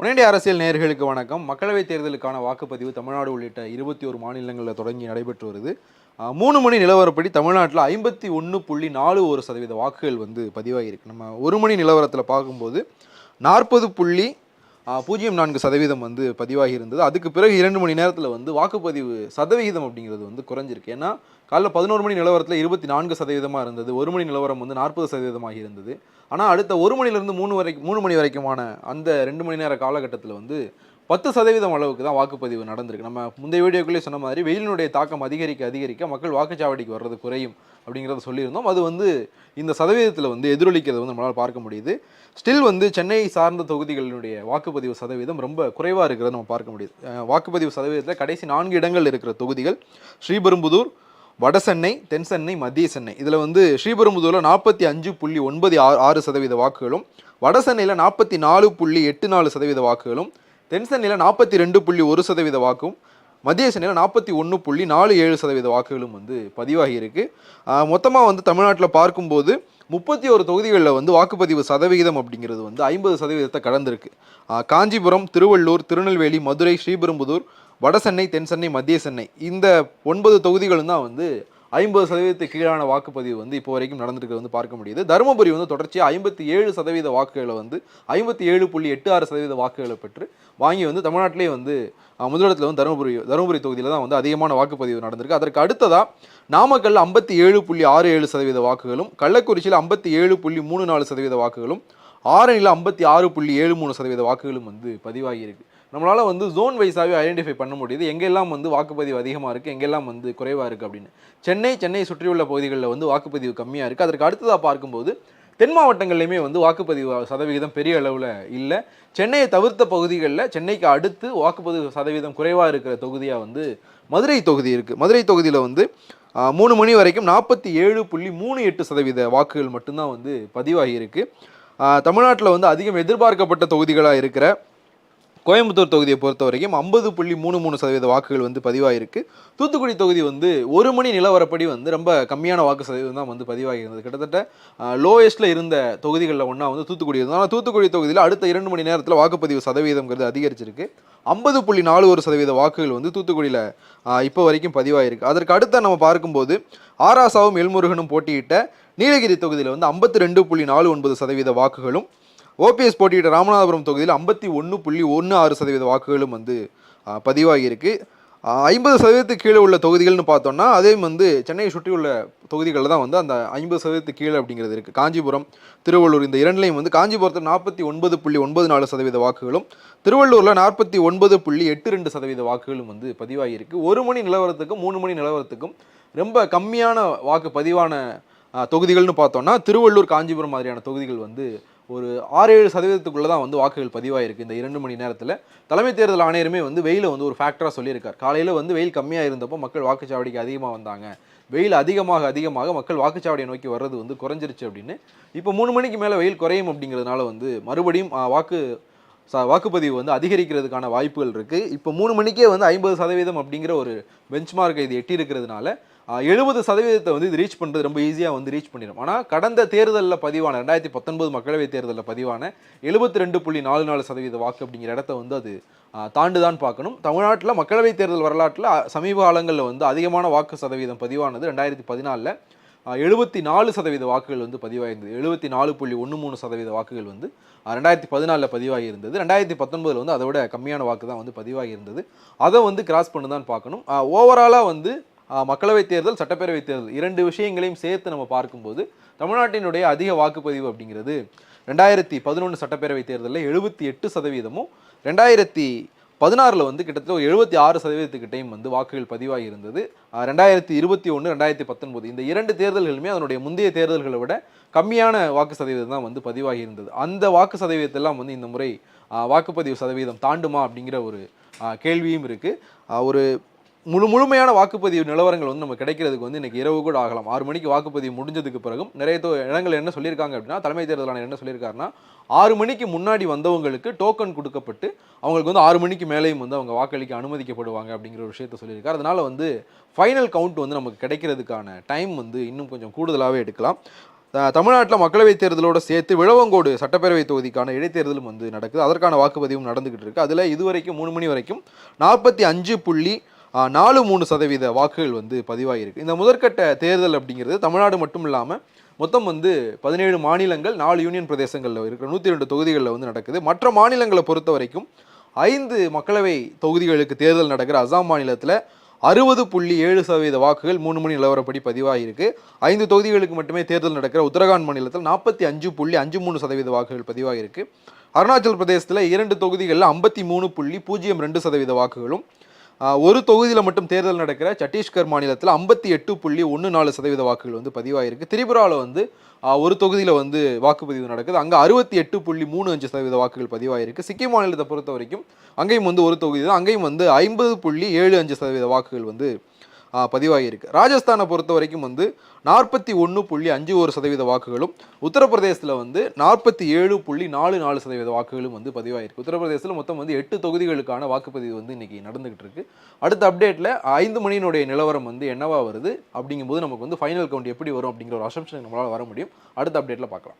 உடனடி அரசியல் நேர்களுக்கு வணக்கம். மக்களவைத் தேர்தலுக்கான வாக்குப்பதிவு தமிழ்நாடு உள்ளிட்ட இருபத்தி ஒரு மாநிலங்களில் தொடங்கி நடைபெற்று வருது. மூணு மணி நிலவரப்படி தமிழ்நாட்டில் ஐம்பத்தி ஒன்று புள்ளி நாலு ஒரு சதவீத வாக்குகள் வந்து பதிவாகியிருக்கு நம்ம ஒரு மணி நிலவரத்தில் பார்க்கும்போது நாற்பது புள்ளி பூஜ்ஜியம் நான்கு சதவீதம் வந்து பதிவாகி இருந்தது அதுக்கு பிறகு இரண்டு மணி நேரத்தில் வந்து வாக்குப்பதிவு சதவிகிதம் அப்படிங்கிறது வந்து குறைஞ்சிருக்கு. ஏன்னா காலைல பதினோரு மணி நிலவரத்தில் இருபத்தி நான்கு சதவீதமாக இருந்தது. ஒரு மணி நிலவரம் வந்து நாற்பது சதவீதமாக இருந்தது. ஆனால் அடுத்த ஒரு மணிலேருந்து மூணு வரைக்கும் மூணு மணி வரைக்குமான அந்த ரெண்டு மணி நேர காலகட்டத்தில் வந்து பத்து சதவீதம் அளவுக்கு தான் வாக்குப்பதிவு நடந்திருக்கு. நம்ம முந்தைய வீடியோக்குள்ளே சொன்ன மாதிரி வெயிலினுடைய தாக்கம் அதிகரிக்க அதிகரிக்க மக்கள் வாக்குச்சாவடிக்கு வர்றது குறையும் அப்படிங்கிறத சொல்லியிருந்தோம். அது வந்து இந்த சதவீதத்தில் வந்து எதிரொலிக்கிறது வந்து நம்மளால் பார்க்க முடியுது. ஸ்டில் வந்து சென்னை சார்ந்த தொகுதிகளினுடைய வாக்குப்பதிவு சதவீதம் ரொம்ப குறைவாக இருக்கிறத நம்ம பார்க்க முடியுது. வாக்குப்பதிவு சதவீதத்தில் கடைசி நான்கு இடங்கள் இருக்கிற தொகுதிகள் ஸ்ரீபெரும்புதூர் வட சென்னை தென் சென்னை மத்திய சென்னை. இதில் வந்து ஸ்ரீபெரும்புதூரில் நாற்பத்தி அஞ்சு புள்ளி ஒன்பது ஆறு ஆறு சதவீத வாக்குகளும் வட சென்னையில் நாற்பத்தி நாலு புள்ளி எட்டு நாலு சதவீத வாக்குகளும் தென் சென்னையில் நாற்பத்தி ரெண்டு புள்ளி ஒரு சதவீத வாக்கும் மத்திய சென்னையில் நாற்பத்தி ஒன்று புள்ளி நாலு ஏழு சதவீத வாக்குகளும் வந்து பதிவாகி இருக்குது மொத்தமாக வந்து தமிழ்நாட்டில் பார்க்கும்போது முப்பத்தி ஒரு தொகுதிகளில் வந்து வாக்குப்பதிவு சதவிகிதம் அப்படிங்கிறது வந்து ஐம்பது சதவீதத்தை கடந்திருக்கு. காஞ்சிபுரம் திருவள்ளூர் திருநெல்வேலி மதுரை ஸ்ரீபெரும்புதூர் வடசென்னை தென் சென்னை மத்திய சென்னை இந்த ஒன்பது தொகுதிகளும் தான் வந்து ஐம்பது சதவீதத்துக்கு கீழான வாக்குப்பதிவு வந்து இப்போ வரைக்கும் நடந்திருக்கிறது வந்து பார்க்க முடியுது. தருமபுரி வந்து தொடர்ச்சியாக ஐம்பத்தி ஏழு சதவீத வாக்குகளை வந்து ஐம்பத்தி ஏழு புள்ளி எட்டு ஆறு சதவீத வாக்குகளை பெற்று வாங்கி வந்து தமிழ்நாட்டிலே வந்து முதலிடத்தில் வந்து தருமபுரி தருமபுரி தொகுதியில் தான் வந்து அதிகமான வாக்குப்பதிவு நடந்திருக்கு. அதற்கு அடுத்ததாக நாமக்கல் ஐம்பத்தி ஏழு புள்ளி ஆறு ஏழு சதவீத வாக்குகளும் கள்ளக்குறிச்சியில் ஐம்பத்தி ஏழு புள்ளி மூணு நாலு சதவீத வாக்குகளும் ஆரணியில் ஐம்பத்தி ஆறு புள்ளி ஏழு மூணு சதவீத வாக்குகளும் வந்து பதிவாகியிருக்கு. நம்மளால் வந்து ஜோன் வைஸாகவே ஐடென்டிஃபை பண்ண முடியுது. எங்கெல்லாம் வந்து வாக்குப்பதிவு அதிகமாக இருக்குது எங்கெல்லாம் வந்து குறைவாக இருக்குது அப்படின்னு. சென்னை சென்னை சுற்றியுள்ள பகுதிகளில் வந்து வாக்குப்பதிவு கம்மியாக இருக்குது அதற்கு அடுத்ததாக பார்க்கும்போது தென் மாவட்டங்கள்லையுமே வந்து வாக்குப்பதிவு சதவிகிதம் பெரிய அளவில் இல்லை. சென்னையை தவிர்த்த பகுதிகளில் சென்னைக்கு அடுத்து வாக்குப்பதிவு சதவீதம் குறைவாக இருக்கிற தொகுதியாக வந்து மதுரை தொகுதி இருக்குது மதுரை தொகுதியில் வந்து மூணு மணி வரைக்கும் நாற்பத்தி ஏழு புள்ளி மூணு எட்டு சதவீத வாக்குகள் மட்டும்தான் வந்து பதிவாகியிருக்கு. தமிழ்நாட்டில் வந்து அதிகம் எதிர்பார்க்கப்பட்ட தொகுதிகளாக இருக்கிற கோயம்புத்தூர் தொகுதியை பொறுத்த வரைக்கும் ஐம்பது புள்ளி மூணு மூணு சதவீத வாக்குகள் வந்து பதிவாகிருக்கு தூத்துக்குடி தொகுதி வந்து ஒரு மணி நிலவரப்படி வந்து ரொம்ப கம்மியான வாக்கு சதவீதம் தான் வந்து பதிவாகியிருந்தது. கிட்டத்தட்ட லோயஸ்ட்டில் இருந்த தொகுதிகளில் ஒன்றா வந்து தூத்துக்குடி இருந்தது. ஆனால் தூத்துக்குடி தொகுதியில் அடுத்த இரண்டு மணி நேரத்தில் வாக்குப்பதிவு சதவீதம்ங்கிறது அதிகரிச்சிருக்கு. ஐம்பது புள்ளி நாலு ஒரு சதவீத வாக்குகள் வந்து தூத்துக்குடியில் இப்போ வரைக்கும் பதிவாகிருக்கு அதற்கு அடுத்த நம்ம பார்க்கும்போது ஆராசாவும் எல்முருகனும் போட்டியிட்ட நீலகிரி தொகுதியில் வந்து ஐம்பத்தி ரெண்டு புள்ளி நாலு ஒன்பது சதவீத வாக்குகளும் ஓபிஎஸ் போட்டியிட்ட ராமநாதபுரம் தொகுதியில் ஐம்பத்தி ஒன்று புள்ளி ஒன்று ஆறு சதவீத வாக்குகளும் வந்து பதிவாகியிருக்கு. ஐம்பது சதவீதத்துக்கு கீழே உள்ள தொகுதிகள்னு பார்த்தோம்னா அதே வந்து சென்னையை சுற்றியுள்ள தொகுதிகளில் தான் வந்து அந்த ஐம்பது சதவீதத்துக்கு கீழே அப்படிங்கிறது இருக்குது காஞ்சிபுரம் திருவள்ளூர் இந்த இரண்டுலையும் வந்து காஞ்சிபுரத்தில் நாற்பத்தி ஒன்பது புள்ளி ஒன்பது நாலு சதவீத வாக்குகளும் திருவள்ளூரில் நாற்பத்தி ஒன்பது புள்ளி எட்டு ரெண்டு சதவீத வாக்குகளும் வந்து பதிவாகியிருக்கு. ஒரு மணி நிலவரத்துக்கும் மூணு மணி நிலவரத்துக்கும் ரொம்ப கம்மியான வாக்கு பதிவான தொகுதிகள்னு பார்த்தோம்னா திருவள்ளூர் காஞ்சிபுரம் மாதிரியான தொகுதிகள் வந்து ஒரு ஆறு ஏழு சதவீதத்துக்குள்ளே தான் வந்து வாக்குகள் பதிவாயிருக்கு இந்த இரண்டு மணி நேரத்தில். தலைமை தேர்தல் ஆணையருமே வந்து வெயிலை வந்து ஒரு ஃபேக்டராக சொல்லியிருக்கார். காலையில் வந்து வெயில் கம்மியாக இருந்தப்போ மக்கள் வாக்குச்சாவடிக்கு அதிகமாக வந்தாங்க. வெயில் அதிகமாக அதிகமாக மக்கள் வாக்குச்சாவடியை நோக்கி வர்றது வந்து குறைஞ்சிருச்சு அப்படின்னு. இப்போ மூணு மணிக்கு மேலே வெயில் குறையும் அப்படிங்கிறதுனால வந்து மறுபடியும் வாக்கு சா வாக்குப்பதிவு வந்து அதிகரிக்கிறதுக்கான வாய்ப்புகள் இருக்குது இப்போ மூணு மணிக்கே வந்து ஐம்பது சதவீதம் அப்படிங்கிற ஒரு பெஞ்ச்மார்க்கை இது எட்டியிருக்கிறதுனால எழுபது சதவீதத்தை வந்து இது ரீச் பண்ணுறது ரொம்ப ஈஸியாக வந்து ரீச் பண்ணிடும் ஆனால் கடந்த தேர்தலில் பதிவான ரெண்டாயிரத்தி பத்தொன்பது மக்களவைத் தேர்தலில் பதிவான எழுபத்தி ரெண்டு புள்ளி நாலு நாலு சதவீத வாக்கு அப்படிங்கிற இடத்த வந்து அது தாண்டுதான் தாண்டு தான் பார்க்கணும். தமிழ்நாட்டில் மக்களவைத் தேர்தல் வரலாற்றில் சமீப காலங்களில் வந்து அதிகமான வாக்கு சதவீதம் பதிவானது ரெண்டாயிரத்தி பதினாலில் எழுபத்தி நாலு சதவீத வாக்குகள் வந்து பதிவாயிருந்தது. எழுபத்தி நாலு புள்ளி ஒன்று மூணு சதவீத வாக்குகள் வந்து ரெண்டாயிரத்தி பதினாலில் பதிவாகி இருந்தது ரெண்டாயிரத்தி பத்தொன்பதில் வந்து அதை விட கம்மியான வாக்கு தான் வந்து பதிவாகி இருந்தது அதை வந்து கிராஸ் பண்ணி தான் பார்க்கணும் ஓவராலாக வந்து மக்களவைத் தேர்தல் சட்டப்பேரவைத் தேர்தல் இரண்டு விஷயங்களையும் சேர்த்து நம்ம பார்க்கும்போது தமிழ்நாட்டினுடைய அதிக வாக்குப்பதிவு அப்படிங்கிறது ரெண்டாயிரத்தி பதினொன்று சட்டப்பேரவைத் தேர்தலில் எழுபத்தி எட்டு சதவீதமும் ரெண்டாயிரத்தி பதினாறில் வந்து கிட்டத்தட்ட ஒரு எழுபத்தி ஆறு சதவீதத்துக்கிட்டையும் வந்து வாக்குகள் பதிவாகி இருந்தது. ரெண்டாயிரத்தி இருபத்தி ஒன்று ரெண்டாயிரத்தி பத்தொன்பது இந்த இரண்டு தேர்தல்களுமே அதனுடைய முந்தைய தேர்தல்களை விட கம்மியான வாக்கு சதவீதம் தான் வந்து பதிவாகி இருந்தது. அந்த வாக்கு சதவீதத்தெல்லாம் வந்து இந்த முறை வாக்குப்பதிவு சதவீதம் தாண்டுமா அப்படிங்கிற ஒரு கேள்வியும் இருக்குது ஒரு முழு முழுமையான வாக்குப்பதிவு நிலவரங்கள் வந்து நம்ம கிடைக்கிறதுக்கு வந்து இன்னைக்கு இரவு கூட ஆகலாம். ஆறு மணிக்கு வாக்குப்பதிவு முடிஞ்சதுக்கு பிறகும் நிறைய இடங்கள் என்ன சொல்லியிருக்காங்க அப்படின்னா தலைமை தேர்தல் ஆணையர் என்ன சொல்லியிருக்காருன்னா ஆறு மணிக்கு முன்னாடி வந்தவங்களுக்கு டோக்கன் கொடுக்கப்பட்டு அவங்களுக்கு வந்து ஆறு மணிக்கு மேலேயும் வந்து அவங்க வாக்களிக்க அனுமதிக்கப்படுவாங்க அப்படிங்கிற ஒரு விஷயத்த சொல்லியிருக்காரு. அதனால் வந்து ஃபைனல் கவுண்ட் வந்து நமக்கு கிடைக்கிறதுக்கான டைம் வந்து இன்னும் கொஞ்சம் கூடுதலாகவே எடுக்கலாம். தமிழ்நாட்டில் மக்களவைத் தேர்தலோடு சேர்த்து விழவங்கோடு சட்டப்பேரவை தொகுதிக்கான இடைத்தேர்தலும் வந்து நடக்குது. அதற்கான வாக்குப்பதிவும் நடந்துகிட்டு இருக்கு. அதில் இதுவரைக்கும் மூணு மணி வரைக்கும் நாற்பத்தி அஞ்சு புள்ளி நாலு மூணு சதவீத வாக்குகள் வந்து பதிவாகியிருக்கு இந்த முதற்கட்ட தேர்தல் அப்படிங்கிறது தமிழ்நாடு மட்டும் இல்லாமல் மொத்தம் வந்து பதினேழு மாநிலங்கள் நாலு யூனியன் பிரதேசங்களில் இருக்கிற நூற்றி ரெண்டு தொகுதிகளில் வந்து நடக்குது. மற்ற மாநிலங்களை பொறுத்த வரைக்கும் ஐந்து மக்களவை தொகுதிகளுக்கு தேர்தல் நடக்கிற அசாம் மாநிலத்தில் அறுபது புள்ளி ஏழு சதவீத வாக்குகள் மூணு மணி நிலவரப்படி பதிவாகியிருக்கு ஐந்து தொகுதிகளுக்கு மட்டுமே தேர்தல் நடக்கிற உத்தரகாண்ட் மாநிலத்தில் நாற்பத்தி அஞ்சு புள்ளி அஞ்சு மூணு சதவீத வாக்குகள் பதிவாகியிருக்கு அருணாச்சல் பிரதேசத்தில் இரண்டு தொகுதிகளில் ஐம்பத்தி மூணு புள்ளி பூஜ்ஜியம் ரெண்டு சதவீத வாக்குகளும் ஒரு தொகுதியில் மட்டும் தேர்தல் நடக்கிற சத்தீஸ்கர் மாநிலத்தில் ஐம்பத்தி எட்டு புள்ளி ஒன்று நாலு சதவீத வாக்குகள் வந்து பதிவாயிருக்கு. திரிபுராவில் வந்து ஒரு தொகுதியில் வந்து வாக்குப்பதிவு நடக்குது. அங்கே அறுபத்தி எட்டு புள்ளி மூணு அஞ்சு சதவீத வாக்குகள் பதிவாயிருக்கு. சிக்கிம் மாநிலத்தை பொறுத்த வரைக்கும் அங்கேயும் வந்து ஒரு தொகுதி தான். அங்கேயும் வந்து ஐம்பது புள்ளி ஏழு அஞ்சு சதவீத வாக்குகள் வந்து பதிவாகியிருக்கு. ராஜஸ்தானை பொறுத்த வரைக்கும் வந்து நாற்பத்தி ஒன்று புள்ளி அஞ்சு ஒரு சதவீத வாக்குகளும் உத்தரப்பிரதேசத்தில் வந்து நாற்பத்தி ஏழு புள்ளி நாலு நாலு சதவீத வாக்குகளும் வந்து பதிவாகிருக்கு உத்தரப்பிரதேசத்தில் மொத்தம் வந்து எட்டு தொகுதிகளுக்கான வாக்குப்பதிவு வந்து இன்றைக்கி நடந்துகிட்டு இருக்கு அடுத்த அப்டேட்டில் ஐந்து மணியினுடைய நிலவரம் வந்து என்னவா வருது? அப்படிங்கும்போது நமக்கு வந்து ஃபைனல் கவுண்ட் எப்படி வரும் அப்படிங்கிற ஒரு அசம்ஷன் நம்மளால் வர முடியும். அடுத்த அப்டேட்டில் பார்க்கலாம்.